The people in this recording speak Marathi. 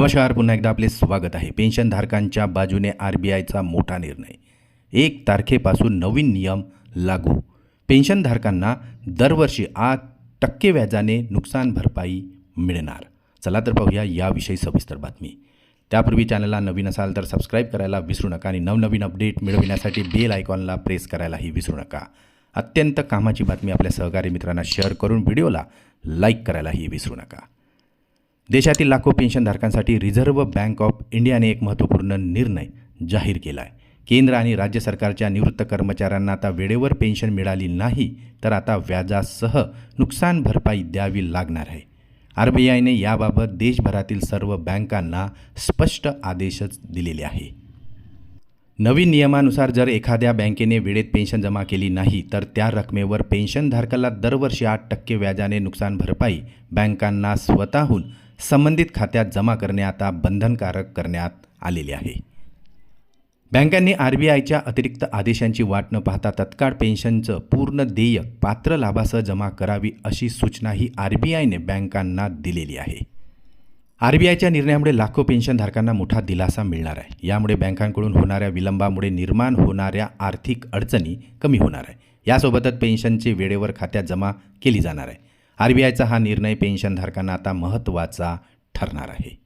नमस्कार पुन्हा एकदा आपले स्वागत आहे. पेन्शनधारकांच्या बाजूने आर बी आयचा मोठा निर्णय. एक तारखेपासून नवीन नियम लागू. पेन्शनधारकांना दरवर्षी आठ टक्के व्याजाने नुकसान भरपाई मिळणार. चला तर पाहूया याविषयी सविस्तर बातमी. त्यापूर्वी चॅनलला नवीन असाल तर सबस्क्राईब करायला विसरू नका आणि नवनवीन अपडेट मिळविण्यासाठी बेल आयकॉनला प्रेस करायलाही विसरू नका. अत्यंत कामाची बातमी आपल्या सहकारी मित्रांना शेअर करून व्हिडिओला लाईक करायलाही विसरू नका. देशातील लाखो पेन्शनधारकांसाठी रिझर्व्ह बँक ऑफ इंडियाने एक महत्त्वपूर्ण निर्णय जाहीर केला आहे केंद्र आणि राज्य सरकारच्या निवृत्त कर्मचाऱ्यांना आता वेळेवर पेन्शन मिळाली नाही तर आता व्याजासह नुकसान भरपाई द्यावी लागणार आहे. आर बी आयने याबाबत देशभरातील सर्व बँकांना स्पष्ट आदेशच दिलेले आहे. नवीन नियमानुसार जर एखाद्या बँकेने वेळेत पेन्शन जमा केली नाही तर त्या रकमेवर पेन्शनधारकाला दरवर्षी आठ टक्के व्याजाने नुकसान भरपाई बँकांना स्वतःहून संबंधित खात्यात जमा करणे आता बंधनकारक करण्यात आलेले आहे. बँकांनी आर बी आयच्या अतिरिक्त आदेशांची वाट न पाहता तत्काळ पेन्शनचं पूर्ण देयक पात्र लाभासह जमा करावी अशी सूचनाही आर बी आयने बँकांना दिलेली आहे. आर बी आयच्या निर्णयामुळे लाखो पेन्शनधारकांना मोठा दिलासा मिळणार आहे. यामुळे बँकांकडून होणाऱ्या विलंबामुळे निर्माण होणाऱ्या आर्थिक अडचणी कमी होणार आहे. यासोबतच पेन्शनचे वेळेवर खात्यात जमा केली जाणार आहे. आर बी आयचा हा निर्णय पेन्शनधारकांना आता महत्त्वाचा ठरणार आहे.